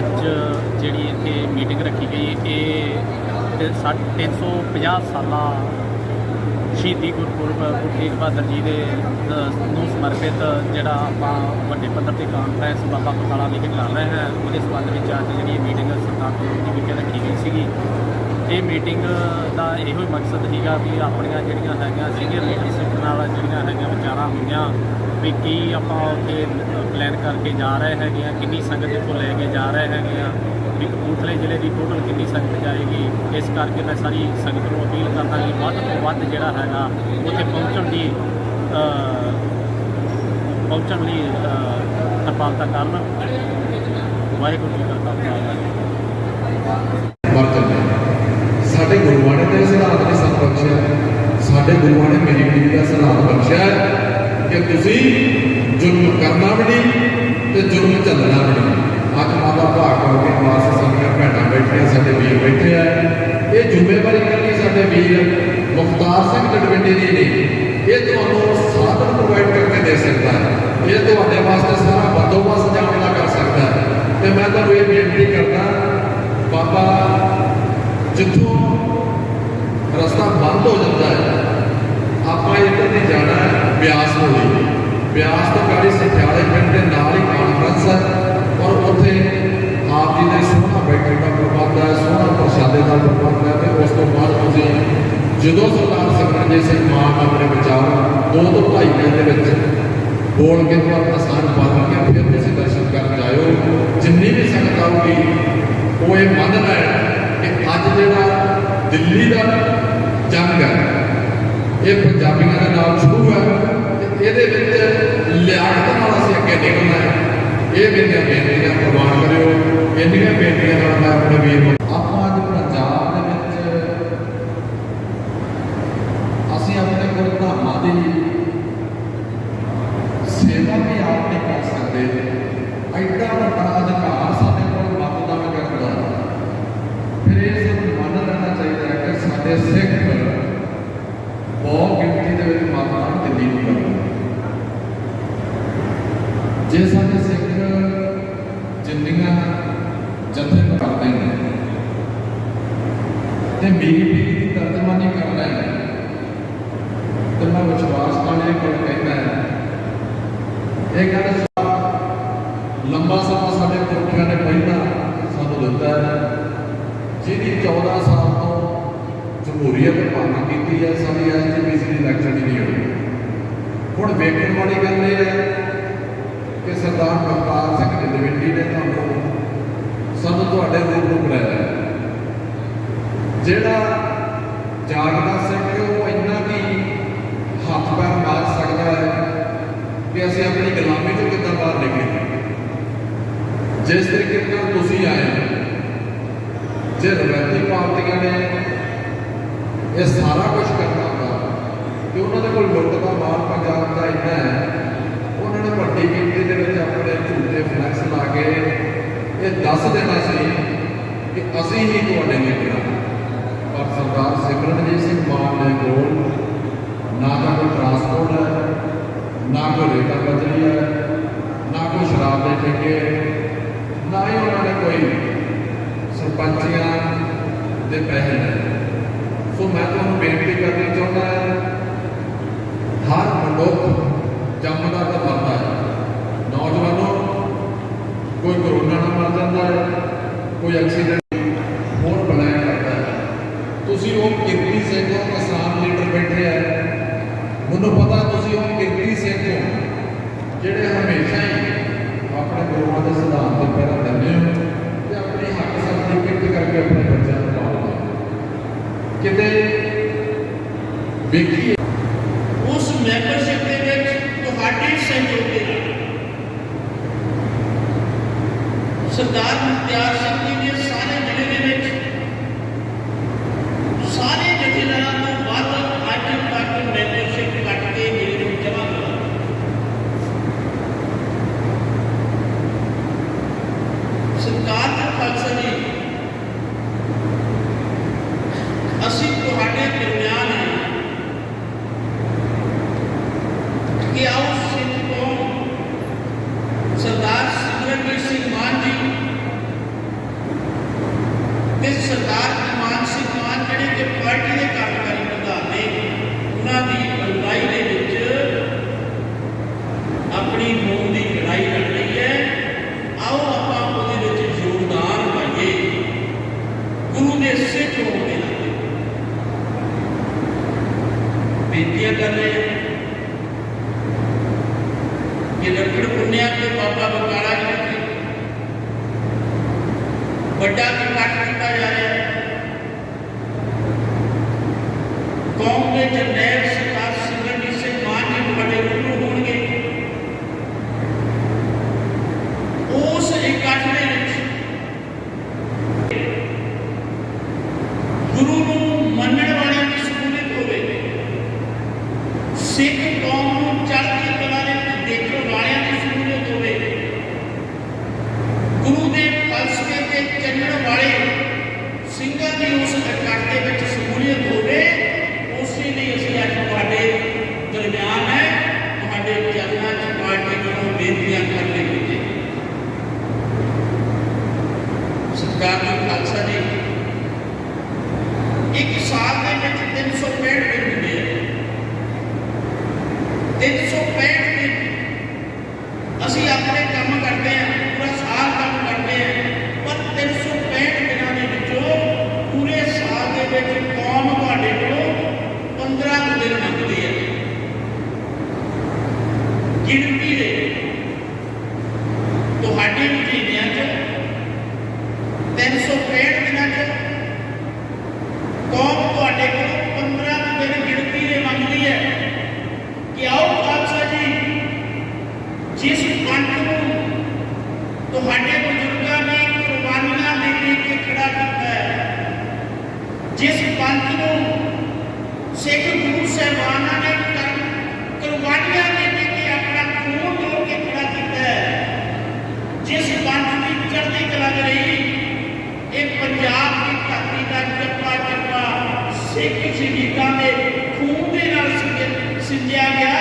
ਅੱਜ ਜਿਹੜੀ ਇੱਥੇ ਮੀਟਿੰਗ ਰੱਖੀ ਗਈ, ਇਹ ਤੇ ਸਾ- 350 ਸਾਲਾ ਸ਼ਹੀਦੀ ਗੁਰਪੁਰਬ, ਗੁਰੂ ਤੇਗ ਬਹਾਦਰ ਜੀ ਦੇ ਨੂੰ ਸਮਰਪਿਤ ਜਿਹੜਾ ਆਪਾਂ ਵੱਡੇ ਪੱਧਰ ਤੇ ਕਾਨਫਰੰਸ ਬਾਬਾ ਬਕਾਲਾ ਵਿਖੇ ਕਰ ਰਹੇ ਹਾਂ, ਉਹਦੇ ਸੰਬੰਧ ਵਿੱਚ ਅੱਜ ਜਿਹੜੀ ਇਹ ਮੀਟਿੰਗ ਸਰਕਾਰ ਕੋਲ ਵਿਖੇ ਰੱਖੀ ਗਈ ਸੀਗੀ। ਇਹ ਮੀਟਿੰਗ ਦਾ ਇਹੋ ਹੀ ਮਕਸਦ ਸੀਗਾ ਵੀ ਆਪਣੀਆਂ ਜਿਹੜੀਆਂ ਹੈਗੀਆਂ ਸੀਨੀਅਰ ਲੀਡਰਸ਼ਿਪ ਨਾਲ ਜਿਹੜੀਆਂ ਹੈਗੀਆਂ ਵਿਚਾਰਾਂ ਹੋਈਆਂ, ਵੀ ਕੀ ਆਪਾਂ ਉੱਥੇ ਪਲਾਨ ਕਰਕੇ ਜਾ ਰਹੇ ਹੈਗੇ ਆ, ਕਿੰਨੀ ਸੰਗਤ ਇੱਥੋਂ ਲੈ ਕੇ ਜਾ ਰਹੇ ਹੈਗੇ ਆ, ਵੀ ਕਪੂਰਥਲੇ ਜ਼ਿਲ੍ਹੇ ਦੀ ਟੋਟਲ ਕਿੰਨੀ ਸੰਗਤ ਜਾਏਗੀ, ਇਸ ਕਰਕੇ ਮੈਂ ਸਾਰੀ ਸੰਗਤ ਨੂੰ ਅਪੀਲ ਕਰਦਾ ਕਿ ਵੱਧ ਤੋਂ ਵੱਧ ਜਿਹੜਾ ਹੈਗਾ, ਉੱਥੇ ਪਹੁੰਚਣ ਦੀ ਪਹੁੰਚਣ ਲਈ ਕਿਰਪਾਲਤਾ ਕਰਨ। ਵਾਹਿਗੁਰੂ ਜੀ ਦਾ ਵਰਤਨ ਸਾਡੇ ਗੁਰਬਾਣੀ ਨੇ ਸਿਧਾਂਤ ਨੇ ਸਾਨੂੰ ਬਖਸ਼ਿਆ। ਸਾਡੇ ਗੁਰੂਆਂ ਨੇ ਮੇਰੀ ਪੀੜੀ ਦਾ ਸਿਧਾਂਤ ਬਖਸ਼ਿਆ ਹੈ ਕਿ ਤੁਸੀਂ ਤੇ ਜ਼ੁਲਮ ਚੱਲਣਾ ਵੀ ਨਹੀਂ ਅੱਜ ਮਾਤਾ ਭਾਗ ਕੇ ਮਾਸ ਸੰਗੀਆਂ ਭੈਣਾਂ ਬੈਠੀਆਂ ਸਾਡੇ ਵੀਰ ਬੈਠੇ ਆ ਇਹ ਜ਼ਿੰਮੇਵਾਰੀ ਕਰਨੀ ਸਾਡੇ ਵੀਰ ਮੁਖਤਾਰ ਸਿੰਘ ਡਡਵਿੰਡੇ ਦੀ ਨਹੀਂ ਇਹ ਤੁਹਾਨੂੰ ਸਾਧਨ ਪ੍ਰੋਵਾਈਡ ਕਰਕੇ ਦੇ ਸਕਦਾ ਹੈ ਇਹ ਤੁਹਾਡੇ ਵਾਸਤੇ ਸਾਰਾ ਬੰਦੋਬਸਤ ਜਾਣ ਦਾ ਕਰ ਸਕਦਾ ਹੈ ਤੇ ਮੈਂ ਤੁਹਾਨੂੰ ਇਹ ਬੇਨਤੀ ਕਰਦਾ ਬਾਬਾ ਜਿੱਥੋਂ ਰਸਤਾ ਬੰਦ ਹੋ ਜਾਂਦਾ ਹੈ ਆਪਾਂ ਇੱਧਰ ਨਹੀਂ ਜਾਣਾ ਹੈ ਬਿਆਸ ਨੂੰ ਲਈ ਬਿਆਸ ਤੋਂ ਕਾਲੀ ਸਠਿਆਲੇ ਪਿੰਡ ਦੇ ਨਾਲ ਹੀ ਕਾਨਫਰੰਸ ਹੈ ਔਰ ਉੱਥੇ ਆਪ ਜੀ ਦੇ ਸੋਹਣਾ ਬੈਠਣ ਦਾ ਪ੍ਰਬੰਧ ਹੈ, ਸੋਹਣਾ ਪ੍ਰਸ਼ਾਦੇ ਦਾ ਪ੍ਰਬੰਧ ਹੈ ਤੇ ਉਸ ਤੋਂ ਬਾਅਦ ਤੁਸੀਂ ਜਦੋਂ ਸਰਦਾਰ ਸਿਮਰਨਜੀਤ ਸਿੰਘ ਮਾਨ ਆਪਣੇ ਵਿਚਾਰ ਦੋ ਤੋਂ ਢਾਈ ਮਿੰਟ ਦੇ ਵਿੱਚ ਬੋਲ ਕੇ ਤੋਂ ਆਪਣਾ ਸਾਨ ਬਦਲ ਕੇ ਫਿਰ ਤੁਸੀਂ ਦਰਸ਼ਨ ਕਰਨ ਜਾਇਓ। ਜਿੰਨੀ ਵੀ ਸੰਗਤ ਆਊਗੀ, ਉਹ ਇਹ ਮੰਨ ਹੈ ਕਿ ਅੱਜ ਜਿਹੜਾ ਦਿੱਲੀ ਦਾ ਜੰਗ ਹੈ, ਇਹ ਪੰਜਾਬੀਆਂ ਦੇ ਨਾਲ ਸ਼ੁਰੂ ਹੈ। ਇਹਦੇ ਵਿੱਚ ਲਿਆਕਤ ਨਾਲ ਅਸੀਂ ਅੱਗੇ ਨਿਕਲਣਾ ਹੈ। ਇਹ ਮੇਰੀਆਂ ਬੇਨਤੀਆਂ ਪ੍ਰਵਾਨ ਕਰਿਓ। ਇੰਨੀਆਂ ਬੇਨਤੀਆਂ ਨਾਲ ਮੈਂ ਆਪਣੇ ਵੀਰ ਨੂੰ ਆਪਾਂ ਅੱਜ ਪੰਜਾਬ ਦੇ ਵਿੱਚ ਅਸੀਂ ਆਪਣੇ ਗੁਰਧਾਮਾਂ ਦੀ ਸੇਵਾ ਵੀ ਆਪ ਨਹੀਂ ਕਰ ਸਕਦੇ। ਐਡਾ ਵੱਡਾ ਅਧਿਕਾਰ ਸਾਡੇ ਕੋਲ ਮਤਦਾਨ ਕਰਨ ਦਾ ਫਿਰ ਇਹ ਸਾਨੂੰ ਮੰਨ ਲੈਣਾ ਚਾਹੀਦਾ ਹੈ ਕਿ ਸਾਡੇ ਸਿੱਖ ਬਹੁਤ ਗਿਣਤੀ ਦੇ ਵਿੱਚ ਮਤਦਾਨ ਦਿੱਲੀ ਨੂੰ ਕਰਦੇ ਜੇ ਸਾਡੇ ਸਿੱਖ ਜਿੰਨੀਆਂ ਜਥੇ ਕਰਦੇ ਨੇ ਤੇ ਮੇਰੀ ਪੀੜੀ ਦੀ ਤਰਜਮਾਨੀ ਕਰਦਾ ਹੈ ਤੇ ਮੈਂ ਵਿਸ਼ਵਾਸ ਨਾਲ ਇਹ ਗੱਲ ਕਹਿੰਦਾ ਹਾਂ, ਇਹ ਗੱਲ ਲੰਬਾ ਸਮਾਂ ਸਾਡੇ ਪੁਰਖਿਆਂ ਨੇ ਪਹਿਲਾਂ ਸਾਨੂੰ ਦਿੱਤਾ ਹੈ, ਜਿਹਦੀ 14 ਸਾਲ ਤੋਂ ਜਮਹੂਰੀਅਤ ਭੰਗ ਕੀਤੀ ਹੈ, ਸਾਡੀ ਐਸਜੀਪੀਸੀ ਦੀ ਇਲੈਕਸ਼ਨ ਨਹੀਂ ਹੋਈ। ਹੁਣ ਵੇਖਣ ਵਾਲੀ ਗੱਲ ਇਹ ਹੈ ਕਿ ਸਰਦਾਰ ਬਖਤਾਰ ਸਿੰਘ ਨਦਵਿੰਡੀ ਨੇ ਤੁਹਾਨੂੰ ਸਾਨੂੰ ਤੁਹਾਡੇ ਰੂਪ ਨੂੰ ਬਣਾਇਆ ਜਿਹੜਾ ਜਾਗਦਾ ਸਿੱਖ ਉਹ ਇੰਨਾ ਕੀ ਹੱਥ ਪੈਰ ਮਾਰ ਸਕਦਾ ਹੈ ਕਿ ਅਸੀਂ ਆਪਣੀ ਗੁਲਾਮੀ ਤੋਂ ਕਿੱਦਾਂ ਬਾਹਰ ਨਿਕਲੀਏ ਜਿਸ ਤਰੀਕੇ ਨਾਲ ਤੁਸੀਂ ਆਏ ਹੋ, ਜੇ ਰਵਾਇਤੀ ਪਾਰਟੀਆਂ ਨੇ ਇਹ ਸਾਰਾ ਕੁਝ ਕਰਨਾ ਹੁੰਦਾ ਕਿ ਉਹਨਾਂ ਦੇ ਕੋਲ ਲੁੱਟ ਦਾ ਮਾਲ ਪੰਜਾਬ ਦਾ ਇੰਨਾ ਹੈ ਉਹਨਾਂ ਨੇ ਵੱਡੀ ਗਿਣਤੀ ਦੇ ਵਿੱਚ ਆਪਣੇ ਝੂਠੇ ਫਲੈਕਸ ਲਾ ਕੇ ਇਹ ਦੱਸ ਦੇਣਾ ਸੀ ਕਿ ਅਸੀਂ ਹੀ ਤੁਹਾਡੇ ਲੀਡਰ ਹਾਂ। ਪਰ ਸਰਦਾਰ ਸਿਮਰਨਜੀਤ ਸਿੰਘ ਮਾਨ ਨੇ ਕੋਲ ਨਾ ਤਾਂ ਕੋਈ ਟਰਾਂਸਪੋਰਟ ਹੈ, ਨਾ ਕੋਈ ਰੇਤਾ ਬਦਲੀ ਹੈ, ਨਾ ਕੋਈ ਸ਼ਰਾਬ ਦੇ ਠੇਕੇ, ਨਾ ਹੀ ਉਹਨਾਂ ਨੇ ਕੋਈ ਸਰਪੰਚੀਆਂ ਦੇ ਪੈਸੇ ਲੈ ਸੋ ਮੈਂ ਤੁਹਾਨੂੰ ਬੇਨਤੀ ਕਰਨੀ ਚਾਹੁੰਦਾ ਹਾਂ, ਹਰ ਮਨੁੱਖ ਜੰਮਦਾ ਤਾਂ ਮਰਦਾ ਹੈ। ਨੌਜਵਾਨੋ, ਕੋਈ ਕਰੋਨਾ ਜਾਂਦਾ ਹੈ ਕੋਈ ਐਕਸੀਡੈਂਟ ਹੋਰ ਬਲਾਇਆ ਕਰਦਾ ਹੈ। ਤੁਸੀਂ ਉਹ ਕਿਰਤੀ ਸਿੰਘ ਹੋ ਕਿਸਾਨ ਲੀਡਰ ਬੈਠੇ ਆ। ਮੈਨੂੰ ਪਤਾ ਤੁਸੀਂ ਉਹ ਕਿਰਤੀ ਸਿੰਘ ਹੋ, ਜਿਹੜੇ ਹਮੇਸ਼ਾ ਹੀ ਆਪਣੇ ਗੁਰੂਆਂ ਦੇ ਸਿਧਾਂਤ ਤੇ ਪੈਰਾਂ ਦਿੰਦੇ ਹੋ ਤੇ ਆਪਣੇ ਹੱਕ ਸਭ ਦੀ ਕਿਰਤ ਕਰਕੇ ਆਪਣੇ ਬੱਚਿਆਂ ਨੂੰ ਪਾਲਦੇ ਹੋ। ਕਿਤੇ ਵੇਖੀਏ, ਉਸ ਮੈਂਬਰਸ਼ਿਪ ਦੇ ਵਿੱਚ ਤੁਹਾਡੇ ਸਹਿਯੋਗ ਦੇ ਨਾਲ ਸਰਦਾਰ ਕਰਮਵੀਰ ਸਿੰਘ ਮਾਨ ਜੀ। ਤੇ ਸਰਦਾਰ ਇਮਾਨ ਸਿੰਘ ਮਾਨ ਜਿਹੜੇ ਕਿ ਪਾਰਟੀ ਦੇ ਕਾਰਜਕਾਰੀ ਪ੍ਰਧਾਨ ਨੇ, ਉਹਨਾਂ ਦੀ ਨੂੰ ਤੁਹਾਡੇ ਬਜ਼ੁਰਗਾਂ ਨੇ ਕੁਰਬਾਨੀਆਂ ਦੇ ਕੇ ਖੜਾ ਕੀਤਾ ਹੈ। ਜਿਸ ਪੰਥ ਨੂੰ ਸਿੱਖ ਗੁਰੂ ਸਹਿਬਾਨਾਂ ਨੇ ਕੁਰਬਾਨੀਆਂ ਦੇ ਕੇ ਆਪਣਾ ਖੂਨ ਡੋਲ ਕੇ ਖੜਾ ਕੀਤਾ ਹੈ। ਜਿਸ ਪੰਥ ਦੀ ਚੜ੍ਹਦੀ ਕਲਾ ਦੇ ਲਈ ਇਹ ਪੰਜਾਬ ਦੀ ਧਰਤੀ ਦਾ ਜੱਪਾ ਜੱਪਾ ਸਿੱਖ ਸ਼ਹੀਦਾਂ ਦੇ ਖੂਨ ਦੇ ਨਾਲ ਸਿੰਜਿਆ ਗਿਆ।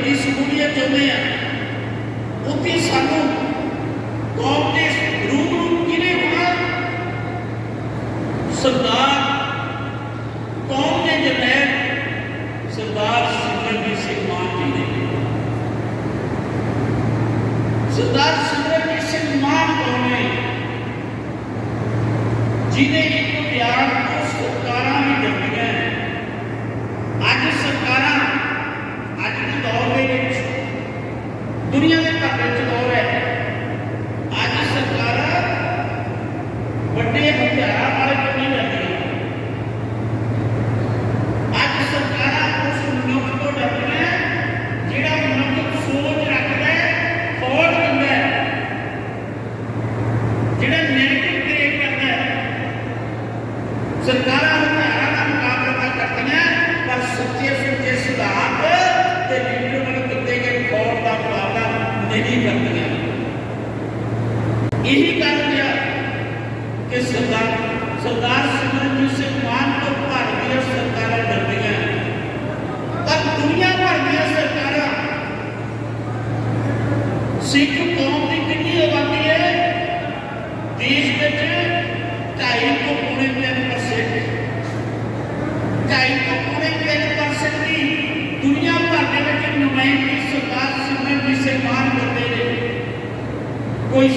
ਵੱਡੀ ਸ਼ਮੂਲੀਅਤ ਚਾਹੁੰਦੇ ਆ। ਉੱਥੇ ਸਾਨੂੰ ਕੌਮ ਦੇ ਰੂਬਰੂ ਕਿਨੇ ਹੋਣਾ? ਸਰਦਾਰ ਕੌਮ ਦੇ ਜਨੈਲ ਸਰਦਾਰ ਸਿਮਰਜੀਤ ਸਿੰਘ ਮਾਨ ਜੀ ਨੇ ਸਰਦਾਰ ਸਿਮਰਜੀਤ ਸਿੰਘ ਮਾਨ ਕੌਣ ਨੇ? ਜਿਹਨੇ sekarang कोई